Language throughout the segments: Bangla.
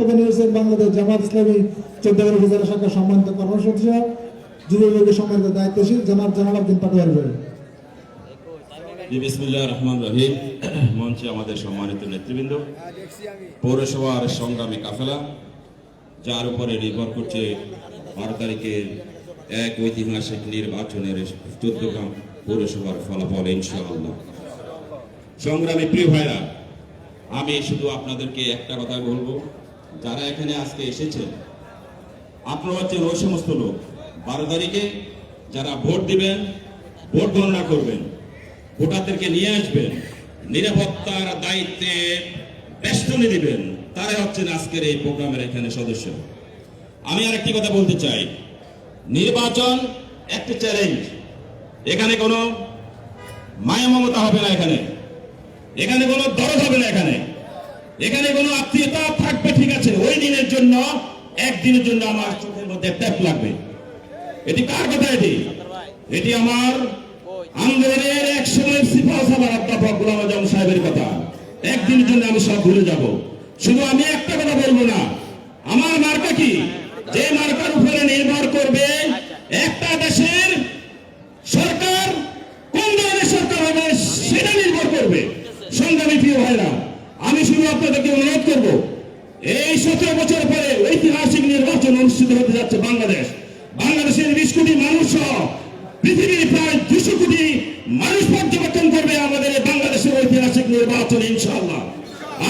বক্তব্য নিয়েছেন বাংলাদেশ জামাত ইসলামী চোদ্দগ্রাম উপজেলা শাখার সম্মানিত কর্মসূচি যুব বিভাগের সম্মানিত দায়িত্বশীল জানাব জানাব আব্দিন পাটোয়ারি ভাই। রহমান রহিম। মঞ্চে আমাদের সম্মানিত নেতৃবৃন্দ, পৌরসভার সংগ্রামী কাফেলা, যার উপরে নির্ভর করছে বারো তারিখের এক ঐতিহাসিক নির্বাচনের চোদ্দ গ্রাম পৌরসভার ফলাফল, ইনশাআল্লাহ। সংগ্রামী প্রিয় ভাইরা, আমি শুধু আপনাদেরকে একটা কথা বলব। যারা এখানে আজকে এসেছেন, আপনারা হচ্ছেন ওই সমস্ত লোক। বারো তারিখে যারা ভোট দিবেন, ভোট গণনা করবেন, ভোটারদেরকে নিয়ে আসবেন, নিরাপত্তার দায়িত্বে বেষ্টনী দিবেন, তারাই হচ্ছেন আজকের এই প্রোগ্রামের এখানে সদস্য। আমি আর একটি কথা বলতে চাই। নির্বাচন একটি চ্যালেঞ্জ। এখানে কোনো মায়া মমতা হবে না এখানে। এখানে কোনো দরদ হবে না এখানে। এখানে কোনো আত্মীয়তা থাকবে, ঠিক আছে, ওই দিনের জন্য, একদিনের জন্য আমার চোখের মধ্যে ট্যাপ লাগবে। এটি কার কথা এটি? এটি আমার আন্দোলনের এক সময় সিপাহ সালার অধ্যাপক আজম সাহেবের কথা। একদিনের জন্য আমি সব ভুলে যাব। শুধু আমি একটা কথা বলব না, আমার মার্কা কি? যে মার্কার উপরে নির্ভর করবে একটা দেশের সরকার কোন ধরনের সরকার হবে সেটা নির্ভর করবে সংগ্রামী প্রিয় ভাইরা আমি শুধু আপনাদেরকে অনুরোধ করব এই সতেরো বছর পরে ঐতিহাসিক নির্বাচন অনুষ্ঠিত হতে যাচ্ছে বাংলাদেশ। বাংলাদেশের বিশ কোটি মানুষ পৃথিবীর প্রায় দুশো কোটি মানুষ পর্যবেক্ষণ করবে আমাদের বাংলাদেশের ঐতিহাসিক নির্বাচন, ইনশাআল্লাহ।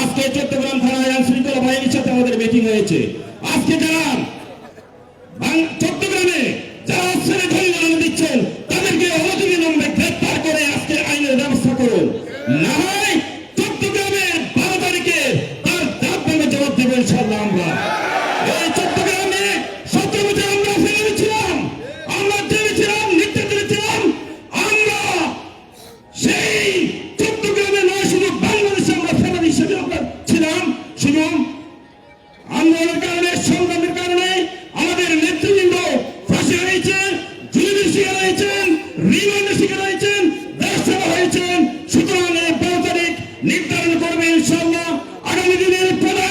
আজকে চট্টগ্রাম থানায় আইন শৃঙ্খলা বাহিনীর সাথে আমাদের মিটিং হয়েছে। আজকে যারা নির্ধারণ করবে ইনশাল্লাহ আগামী দিনের প্রধানমন্ত্রী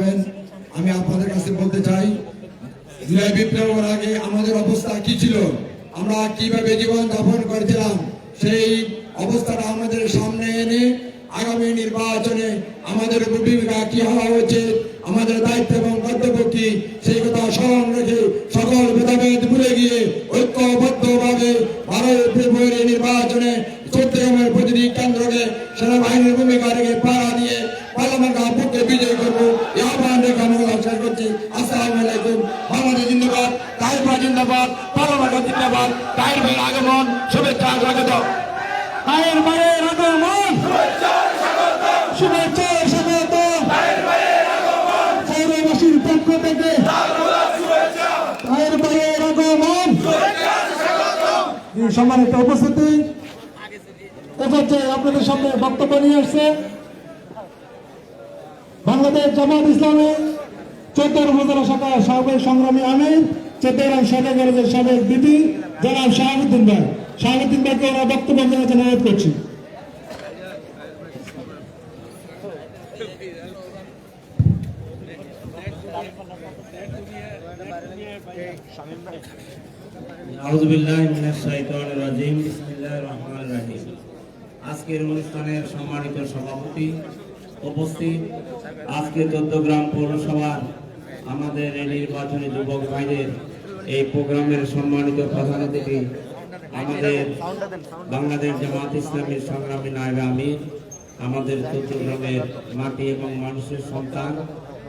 বলবেন আমি আপনাদের কাছে বলতে চাই, জুলাই বিপ্লবের আগে আমাদের অবস্থা কি ছিল? আমরা কীভাবে জীবন যাপন করেছিলাম? সেই অবস্থাটা আমাদের সামনে এনে আগামী নির্বাচনে আমাদের ভূমিকা কি হওয়া উচিত? আমাদের দায়িত্ব এবং কর্তব্য কি? সেই কথা স্মরণ রেখে সকল ভেদাভেদ ভুলে গিয়ে ঐক্যবদ্ধভাবে আগমন, শুভেচ্ছা স্বাগত। আয়ের মায়ের আগমন। শুভেচ্ছা স্বাগত। পৌরবাসীর পক্ষ থেকে আয়ের মায়ের আগমন। সম্মানিত উপস্থিতি। এক্ষেত্রে আপনাদের সামনে বক্তব্য নিয়ে আসছে, বাংলাদেশ জামাত ইসলামী চোদ্দোর উপজেলা শাখা সাবেক সংগ্রামী আমির চোদ্দগ্রাম সরকার কলেজের সাবেক বিপি জনাব শাহাবুদ্দিন ভাই। শাহাবুদ্দিন ভাইকে ওরা বক্তব্য জন্য অনুরোধ করছি। আজকের অনুষ্ঠানের সম্মানিত সভাপতি উপস্থিত। আমাদের এই নির্বাচনী যুবক ভাইদের এই প্রোগ্রামের সম্মানিত প্রধান অতিথি আমাদের বাংলাদেশ জামাত ইসলামের সংগ্রামী নায়ব আমির, আমাদের চৌদ্দগ্রামের মাটি এবং মানুষের সন্তান,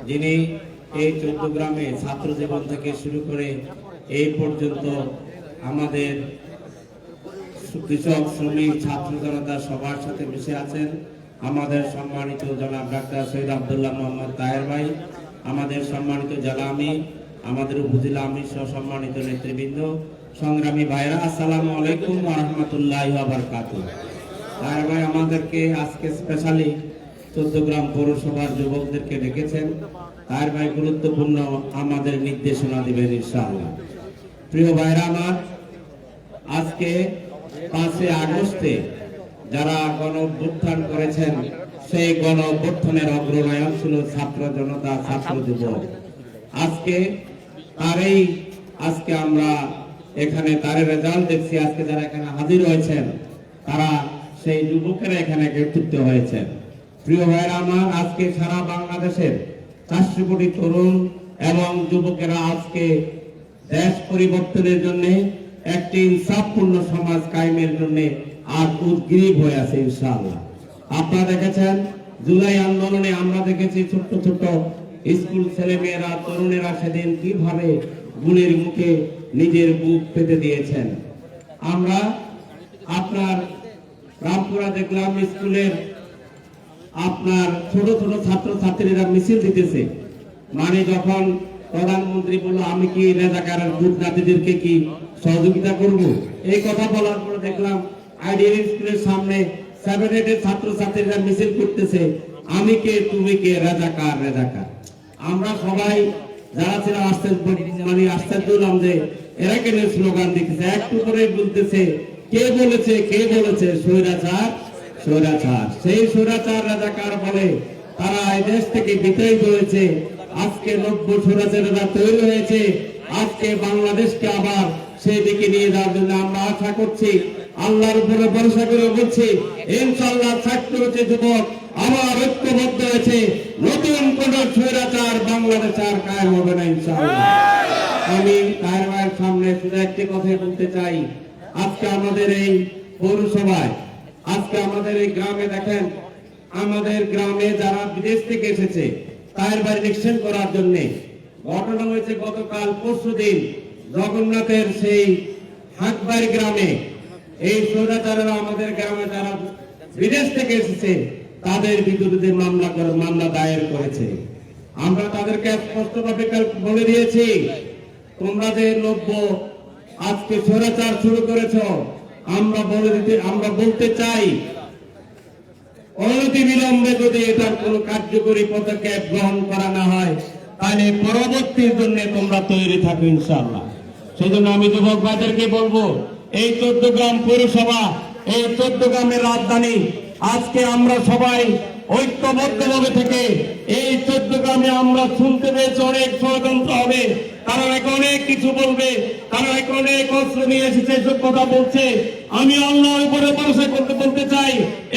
যিনি এই চৌদ্দগ্রামে ছাত্র জীবন থেকে শুরু করে এই পর্যন্ত আমাদের কৃষক, শ্রমিক, ছাত্র জনতা সবার সাথে মিশে আছেন। আমাদের সম্মানিত জনাব ডাক্তার সৈয়দ আবদুল্লাহ মোহাম্মদ তাহের ভাই, আমাদের সম্মানিত জেলা আমির আমাদের উপজেলা আমির সহ সম্মানিত নেতৃবৃন্দ, সংগ্রামী ভাইরা আসসালামু আলাইকুম রহমতুল্লাহ বারকাতুহ। তাহের ভাই, আমাদেরকে আজকে স্পেশালি চোদ্দগ্রাম পৌরসভার যুবকদেরকে ডেকেছেন। তাহের ভাই, গুরুত্বপূর্ণ আমাদের নির্দেশনা দিবেন ইনশাআল্লাহ। প্রিয় ভাইরা আমার, আজকে পাঁচই আগস্টে যারা গণ করেছেন, সেই গণ অভ্যুত্থানের ছিল ছাত্র জনতা, ছাত্র যুবক। আজকে তারই আজকে আমরা এখানে তার রেজাল্ট দেখছি, আজকে যারা এখানে হাজির হয়েছেন, তারা সেই যুবকেরা এখানে নেতৃত্ব হয়েছেন প্রিয় ভাইরা আমার, আজকে সারা বাংলাদেশের চারশো কোটি তরুণ এবং যুবকেরা আজকে দেশ পরিবর্তনের জন্য, একটি ইনসাফপূর্ণ সমাজ কায়েমের জন্য আজ উদ্গ্রীব হয়ে আছে ইনশাআল্লাহ। আপনারা দেখেছেন, জুলাই আন্দোলনে আমরা দেখেছি ছোট্ট ছোট্ট স্কুল ছেলেমেয়েরা, তরুণেরা সেদিন কীভাবে গুণের মুখে নিজের বুক পেতে দিয়েছেন? আমরা আপনার রামপুরা দেখলাম স্কুলের আপনার ছোট ছোট ছাত্র ছাত্রীরা মিছিল দিতেছে। মানে যখন প্রধানমন্ত্রী বলল, আমি কি রাজাকারের ভোট নাতিদেরকে কি সহযোগিতা করব? এই কথা বলার পরে দেখলাম আইডিয়াল স্কুলের সামনে সেভেন এইটের ছাত্র ছাত্রীরা মিছিল করতেছে, আমি কে, তুমি কে, রাজাকার রাজাকার? আমরা সবাই যারা ছিল আশ্চর্য মানে আশ্চর্য হলাম যে, এরা কেন স্লোগান দিতেছে? একটু করে বলতেছে, কে বলেছে কে বলেছে? স্বৈরাচার স্বৈরাচার। সেই স্বৈরাচার রাজাকার বলে, তারা এই দেশ থেকে বিতাড়িত হয়েছে। আজকে নব্য স্বৈরাচারেরা তৈরি হয়েছে। আজকে বাংলাদেশকে আবার সেই দিকে নিয়ে যাওয়ার জন্য আমরা আশা করছি। আল্লাহর উপরে ভরসা করে বলছি, ইনশাআল্লাহ ছাত্র হচ্ছে যুবক আবার ঐক্যবদ্ধ হয়েছে। নতুন কোন স্বৈরাচার বাংলাদেশ আর কায়েম হবে না, ইনশাআল্লাহ। আমি ভাইয়ের সামনে শুধু একটি কথাই বলতে চাই। আজকে আমাদের এই পৌরসভায়, আজকে আমাদের এই গ্রামে দেখেন, আমাদের গ্রামে যারা বিদেশ থেকে এসেছে তার বাড়ি ইলেকশন করার জন্য ঘটনা হয়েছে গতকাল পরশু দিন জগন্নাথের সেই হাটবাড়ি গ্রামে। এই স্বৈরাচারেরা আমাদের গ্রামে যারা বিদেশ থেকে এসেছে তাদের বিরুদ্ধে মামলা করে মামলা দায়ের করেছে। আমরা তাদেরকে স্পষ্টভাবে বলে দিয়েছি, তোমরা যে নব্য আজকে স্বৈরাচার শুরু করেছ, আমরা বলে দিতে আমরা বলতে চাই, অনতি বিলম্বে যদি এটার কোনো কার্যকরী পদক্ষেপ গ্রহণ করা না হয়, তাহলে পরবর্তীর জন্য তোমরা তৈরি থাকো ইনশাআল্লাহ। সেই জন্য আমি যুবক ভাইদেরকে বলব, এই চোদ্দ গ্রাম পৌরসভা, এই চোদ্দ গ্রামের রাজধানী আজকে আমরা সবাই ঐক্যবদ্ধভাবে থেকে এই চোদ্দ গ্রামে আমরা শুনতে পেয়েছি অনেক ষড়যন্ত্র হবে। তারা এক অনেক কিছু বলবে, তারা এক অনেক অস্ত্র নিয়ে এসেছে, এসব কথা বলছে। আমি আল্লাহর উপরে ভরসা করতে, বলতে চাই,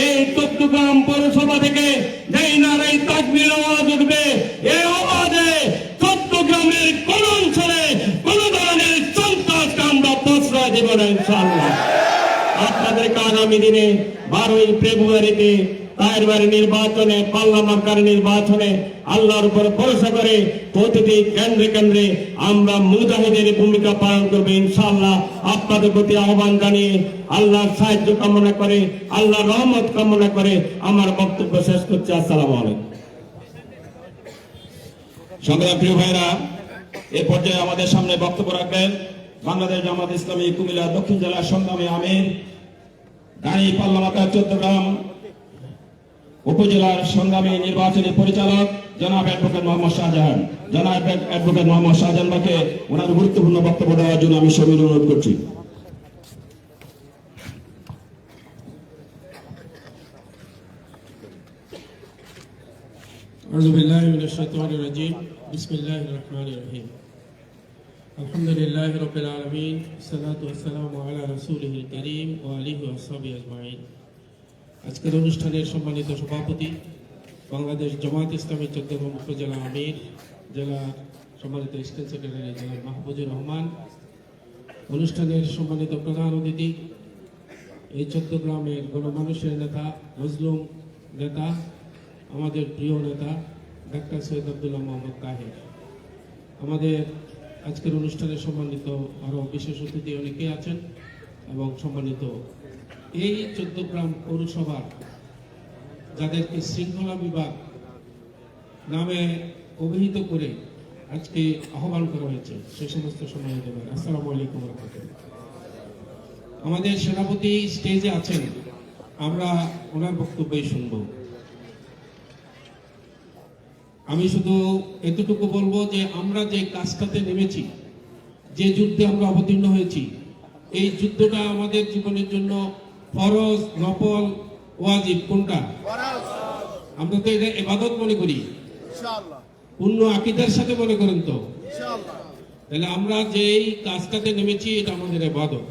এই চট্টগ্রাম পৌরসভা থেকে যেই নারাই তাকবির আওয়াজ উঠবে এই আওয়াজে চট্টগ্রামের কোন অঞ্চলে কোন ধরনের সন্ত্রাসকে আমরা প্রশ্রয় দেব না, ইনশাআল্লাহ। আগামী দিনে বারোই ফেব্রুয়ারিতে তায়ের বাড়ি নির্বাচনে, পাল্লা মার্কার নির্বাচনে আল্লাহর উপর ভরসা করে প্রতিটি কেন্দ্রে কেন্দ্রে আমরা মুজাহিদের ভূমিকা পালন করব ইনশাআল্লাহ। আপনাদের প্রতি আহ্বান জানিয়ে আল্লাহর সাহায্য কামনা করে, আল্লাহর রহমত কামনা করে আমার বক্তব্য শেষ করছি। আসসালামু আলাইকুম। সংগ্রাম প্রিয় ভাইরা, এ পর্যায়ে আমাদের সামনে বক্তব্য রাখবেন বাংলাদেশ জামাত ইসলামী কুমিল্লা দক্ষিণ জেলার সংগ্রামী আমির গাড়ি পাল্লামাতা চট্টগ্রাম উপজেলার সংগ্রামী নির্বাচনী পরিচালক জনাব অ্যাডভোকেট মোহাম্মদ শাহজাহান জনাব অ্যাডভোকেট মোহাম্মদ শাহজাহান ভাইকে ওনার গুরুত্বপূর্ণ বক্তব্য দেওয়ার জন্য আমি সবাই অনুরোধ করছি أعوذ بالله من الشيطان الرجيم بسم الله الرحمن الرحيم الحمد لله رب العالمين والصلاة والسلام على رسوله الكريم وآله وصحبه أجمعين আজকের অনুষ্ঠানের সম্মানিত সভাপতি বাংলাদেশ জামাত ইসলামী চট্টগ্রাম উপজেলা আমির জেলা সম্মানিত স্টেট সেক্রেটারি জেলা মাহবুজুর রহমান অনুষ্ঠানের সম্মানিত প্রধান অতিথি এই চট্টগ্রামের গণমানুষের নেতা মজলুম নেতা আমাদের প্রিয় নেতা ডাক্তার সৈয়দ আবদুল্লাহ মোহাম্মদ তাহের আমাদের আজকের অনুষ্ঠানে সম্মানিত আরও বিশেষ অতিথি অনেকে আছেন এবং সম্মানিত এই চোদ্দগ্রাম পৌরসভার যাদেরকে শৃঙ্খলা বিভাগ নামে অভিহিত করে আজকে আহ্বান করা হয়েছে সে সমস্ত সময় ভাই, আসসালামু আলাইকুম রহমতুল্লাহ। আমাদের সেনাপতি স্টেজে আছেন, আমরা ওনার বক্তব্যই শুনব। আমি শুধু এতটুকু বলব যে আমরা যে কাজটাতে নেমেছি যে যুদ্ধে আমরা অবতীর্ণ হয়েছি এই যুদ্ধটা আমাদের জীবনের জন্য ফরজ নফল ওয়াজিব কোনটা? আমরা তো এটা এবাদত মনে করি। পূর্ণ আকিদার সাথে মনে করেন তো? তাহলে আমরা যেই কাজটাতে নেমেছি এটা আমাদের এবাদত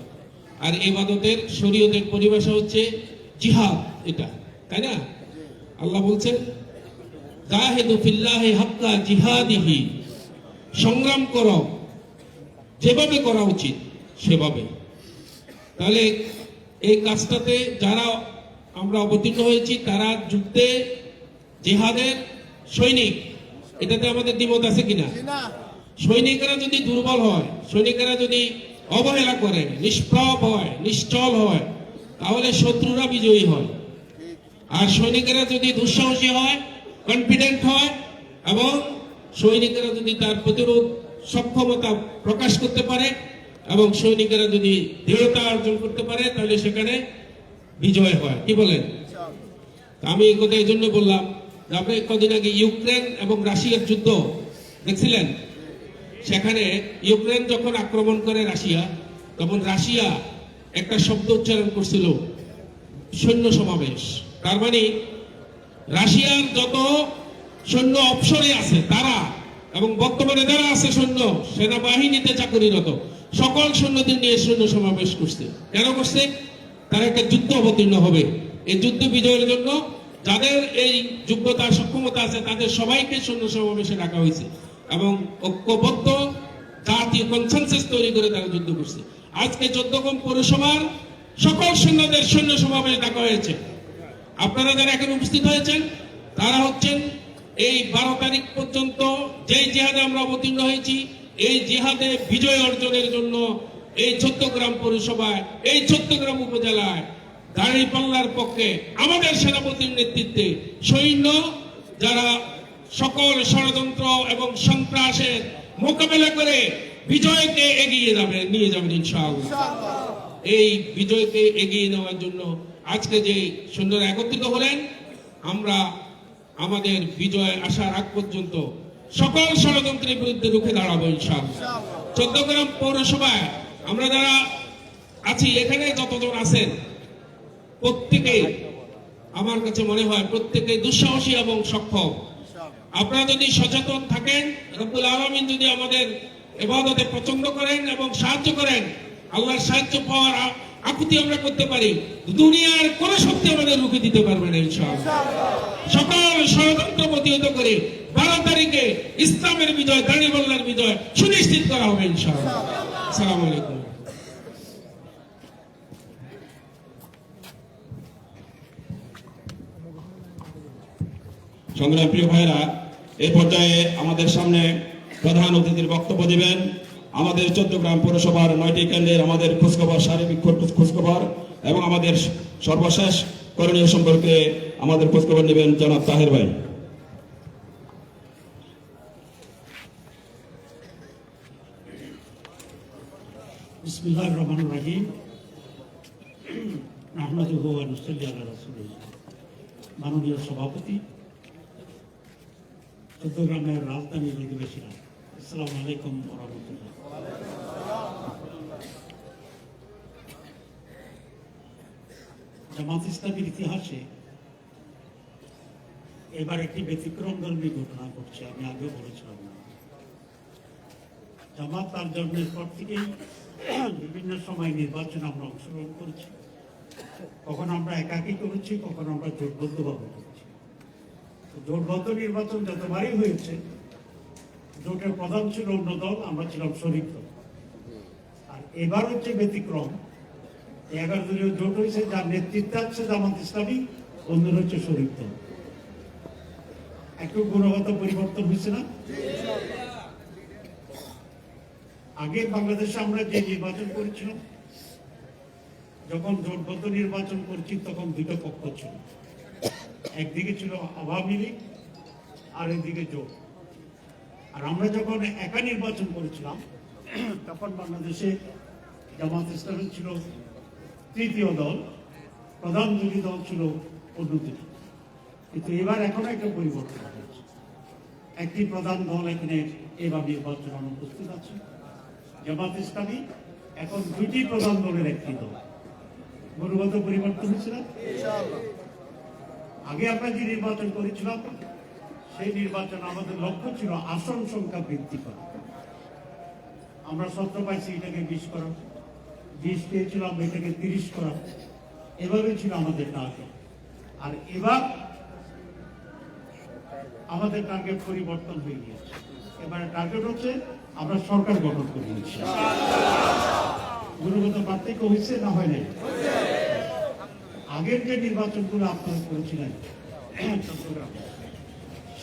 আর এবাদতের শরীয়তের পরিভাষা হচ্ছে জিহাদ এটা তাই না? আল্লাহ বলছেন জাহেদু ফিল্লাহি হাক্কা জিহাদিহি। সংগ্রাম করো। যেভাবে করা উচিত সেভাবে। তাহলে এই কাজটাতে যারা আমরা অবতীর্ণ হয়েছি তারা যুদ্ধে জেহাদের সৈনিক। এটাতে আমাদের দ্বিমত আছে কিনা? সৈনিকেরা যদি দুর্বল হয় সৈনিকেরা যদি অবহেলা করে নিষ্প্রভ হয় নিশ্চল হয় তাহলে শত্রুরা বিজয়ী হয়। আর সৈনিকেরা যদি দুঃসাহসী হয় কনফিডেন্ট হয় এবং সৈনিকেরা যদি তার প্রতিরোধ সক্ষমতা প্রকাশ করতে পারে এবং সৈনিকেরা যদি দৃঢ়তা অর্জন করতে পারে, তাহলে সেখানে বিজয় হয়। কি বলেন? আমি এই কথা এই জন্য বললাম যে আপনি কদিন আগে ইউক্রেন এবং রাশিয়ার যুদ্ধ দেখছিলেন? সেখানে ইউক্রেন যখন আক্রমণ করে রাশিয়া, তখন রাশিয়া একটা শব্দ উচ্চারণ করছিল, সৈন্য সমাবেশ। তার মানে রাশিয়ার যত সৈন্য অপসরে আছে, তারা এবং বর্তমানে যারা আছে সৈন্য, সেনাবাহিনীতে চাকরিরত, সকল সৈন্যদের নিয়ে সৈন্য সমাবেশ করছে। কেন করছে? তারা একটা যুদ্ধ অবতীর্ণ হবে। এই যুদ্ধ বিজয়ের জন্য যাদের এই যোগ্যতা, সক্ষমতা আছে, তাদের সবাইকে সৈন্য সমাবেশে রাখা হয়েছে এবং ঐক্যবদ্ধ জাতীয় কনসেন্সাস তৈরি করে তারা যুদ্ধ করছে। আজকে চোদ্দগ্রাম পৌরসভার সকল সৈন্যদের সৈন্য সমাবেশ ডাকা হয়েছে। আপনারা যারা এখানে উপস্থিত হয়েছেন, তারা হচ্ছেন এই বারো তারিখ পর্যন্ত যেই জিহাদে আমরা অবতীর্ণ হয়েছি, এই জিহাদে বিজয় অর্জনের জন্য এই চট্টগ্রাম পৌরসভায়, এই চট্টগ্রাম উপজেলায় দাঁড়ি পাল্লার পক্ষে আমাদের সেনাপতির নেতৃত্বে সৈন্য যারা সকল ষড়যন্ত্র এবং সন্ত্রাসের মোকাবেলা করে বিজয়কে এগিয়ে যাবে, নিয়ে যাবেন ইনশাআল্লাহ। এই বিজয়কে এগিয়ে নেওয়ার জন্য আজকে যে সৈন্যরা একত্রিত হলেন, আমরা আমাদের বিজয় আসার আগ পর্যন্ত সকল ষড়যন্ত্রের বিরুদ্ধে রুখে দাঁড়াবো ইনশাআল্লাহ। চোদ্দগ্রাম পৌরসভায় আমরা যারা আছি, এখানে যতজন আছেন প্রত্যেকে আমার কাছে মনে হয় প্রত্যেকে দুঃসাহসী এবং সক্ষম। আপনারা যদি সচেতন থাকেন, রব্বুল আলমিন যদি আমাদের এবাদতে পছন্দ করেন এবং সাহায্য করেন, আল্লাহর সাহায্য পাওয়ার আকুতি আমরা করতে পারি। দুনিয়ার কোন শক্তি আমাদের রুখে দিতে পারবে না, ইনশাআল্লাহ। সকল ষড়যন্ত্র প্রতিহত করে বারো তারিখে ইসলামের বিজয় দাঁড়িপাল্লার বিজয় সুনিশ্চিত করা হবে, ইনশাআল্লাহ। সালাম আলাইকুম। সংগ্রাম প্রিয় ভাইরা এই পর্যায়ে আমাদের সামনে প্রধান অতিথির বক্তব্য দিবেন আমাদের চট্টগ্রাম পৌরসভার নয়টি কেন্দ্রের আমাদের খোঁজখবর, শারীরিক খোঁজ- খোঁজখবর এবং আমাদের সর্বশেষ করণীয় সম্পর্কে আমাদের খোঁজখবর নেবেন জনাব তাহের ভাই। মাননীয় সভাপতি, চট্টগ্রামের রাজধানীর অধিবেশীরা আসসালামু আলাইকুম জামাত ইসলামের ইতিহাসে এবার একটি ব্যতিক্রম ধর্মী ঘটনা ঘটছে, আমি আগেও বলেছিলাম। জামাত তার জন্মের পর থেকেই বিভিন্ন সময় নির্বাচনে আমরা অংশগ্রহণ করেছি। কখন আমরা একাকী করেছি, কখন আমরা জোটবদ্ধভাবে করেছি। জোটবদ্ধ নির্বাচন যতবারই হয়েছে জোটের প্রধান ছিল অন্য দল আমরা ছিলাম শরিক দল। আর এবার হচ্ছে ব্যতিক্রম এগারো দলীয় জোট হয়েছে, যার নেতৃত্বে আছে জামাত ইসলামী, অন্যরা হচ্ছে শরিক দল। একটু গুণগত পরিবর্তন হয়েছে না? আগে বাংলাদেশে আমরা যে নির্বাচন করেছিলাম, যখন জোটবদ্ধ নির্বাচন করছি, তখন দুটো পক্ষ ছিল। একদিকে ছিল আওয়ামী লীগ, আর একদিকে জোট। আর আমরা যখন একা নির্বাচন করেছিলাম তখন বাংলাদেশে জামাত ইসলামী ছিল তৃতীয় দল প্রধান দুটি দল ছিল অন্য কিন্তু এবার এখন একটা পরিবর্তন হয়েছে। একটি প্রধান দল এখানে এবার নির্বাচন অনুপস্থিত আছে। জামাত ইসলামী এখন দুটি প্রধান দলের একটি দল। গুণগত পরিবর্তন হয়েছে না? আগে আমরা যে নির্বাচন করেছিলাম সেই নির্বাচন আমাদের লক্ষ্য ছিল, আসন সংখ্যা বৃদ্ধি করা। আমরা সত্য পাইছি এটাকে বিশ করা, বিশ পেয়েছিলাম, এটাকে তিরিশ করা। এভাবে ছিল আমাদের টার্গেট আর এবার আমাদের টার্গেট পরিবর্তন হয়ে গিয়েছে। এবারে টার্গেট হচ্ছে, আমরা সরকার গঠন করে দিচ্ছি গুণগত পার্থক্য হয়েছে না হয় নাই? আগের যে নির্বাচনগুলো আপনারা করেছিলেন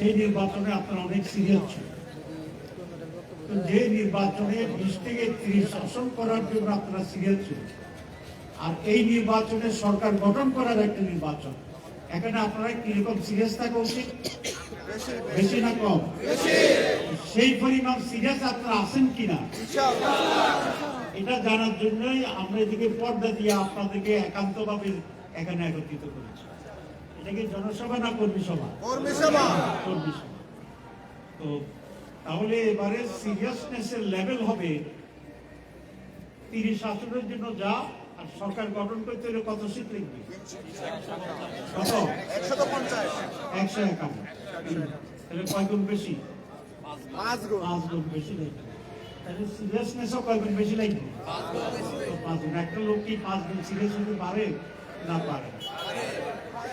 সেই নির্বাচনে আপনারা অনেক সিরিয়াস ছিল। যে নির্বাচনে বিশ থেকে ত্রিশ শাসন করার জন্য আপনারা সিরিয়াস ছিল আর এই নির্বাচনে সরকার গঠন করার একটা নির্বাচন। এখানে আপনারা কীরকম সিরিয়াস থাকা উচিত? বেশি না কম? সেই পরিমাণ সিরিয়াস আপনারা আছেন কিনা? এটা জানার জন্যই আমরা এদিকে পর্দা দিয়ে আপনাদেরকে একান্তভাবে এখানে একত্রিত করেছি এটা কি জনসভা না কর্মী সভা? কর্মী সভা। তো তাহলে এবারে সিরিয়াসনেসের লেভেল হবে তিরিশ আসনের জন্য যা আর সরকার গঠন করতে হলে কত সিট লিখবে কত? একশো একান্ন। তাহলে কয় গুণ বেশি? পাঁচ গুণ। বেশি লাগবে। তাহলে সিরিয়াসনেসও কয় গুণ বেশি লাগবে? পাঁচ গুণ একটা লোক কি পাঁচ গুণ সিরিয়াস হতে পারে? না পারে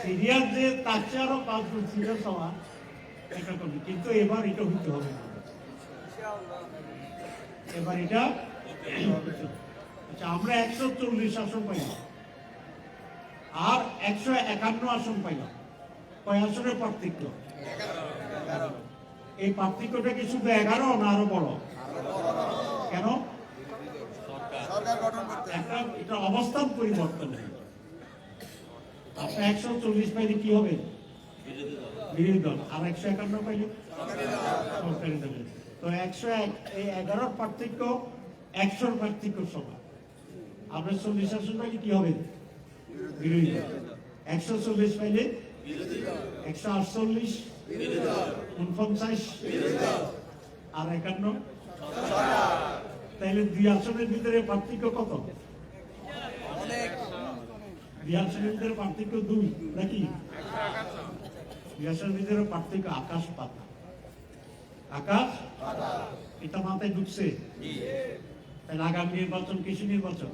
সিরিয়াস যে তার চেয়ে আরও পাঁচ গুণ সিরিয়াস হওয়া এটা করবে কিন্তু এবার এটা হইতে হবে না। এবার এটা আচ্ছা আমরা একশো চল্লিশ আসন পাইলাম। আর একশো একান্ন আসন পাইলাম। কয় আসনের পার্থক্য? এই পার্থক্যটা কি শুধু এগারো না আরও বড়? কেন? একটা এটা অবস্থান পরিবর্তন। হয় আপনি একশো চল্লিশ পাইলে কি হবে? বিরোধী দল। আর একশো একান্ন পাইলে? সরকারি দলের। তো একশো এক, এই এগারোর পার্থক্য, একশোর পার্থক্য সমান। আপনার চল্লিশ আসন পাইলে কি হবে? বিরোধী দল। একশো চল্লিশ পাইলে? একশো আটচল্লিশ। উনপঞ্চাশ। আর একান্ন? তাহলে দুই আসনের ভিতরে পার্থক্য কত? আসনের ভিতরে পার্থক্য দুই নাকি? আসনের ভিতরে পার্থক্য আকাশ পাতা। আকাশ এটা মাথায় ঢুকছে। তাহলে আগামী নির্বাচন কৃষি নির্বাচন?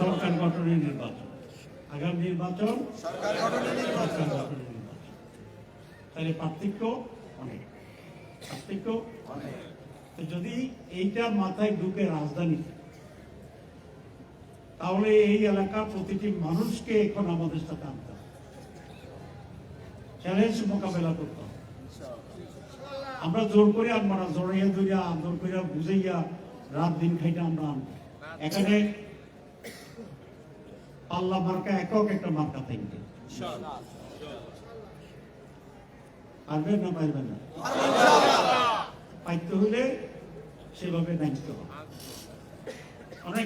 সরকার গঠনের নির্বাচন। আগামী নির্বাচন সরকার গঠনের নির্বাচন। তাহলে পার্থক্য অনেক। পার্থক্য তো যদি এইটা মাথায় ঢুকে রাজধানী তাহলে এই এলাকার প্রতিটি মানুষকে এখন আমাদের সাথে আনতে চ্যালেঞ্জ মোকাবেলা করতে আমরা জোর করে আনব না, জড়াইয়া ধরিয়া জোর করে বুঝাইয়া রাত দিন খাইটা আমরা আনব। এখানে পাল্লা মার্কা একক একটা মার্কা থাকবে পারবেন না পারবেন না? পাইতে হলে সেভাবে নাইতে হবে। অনেক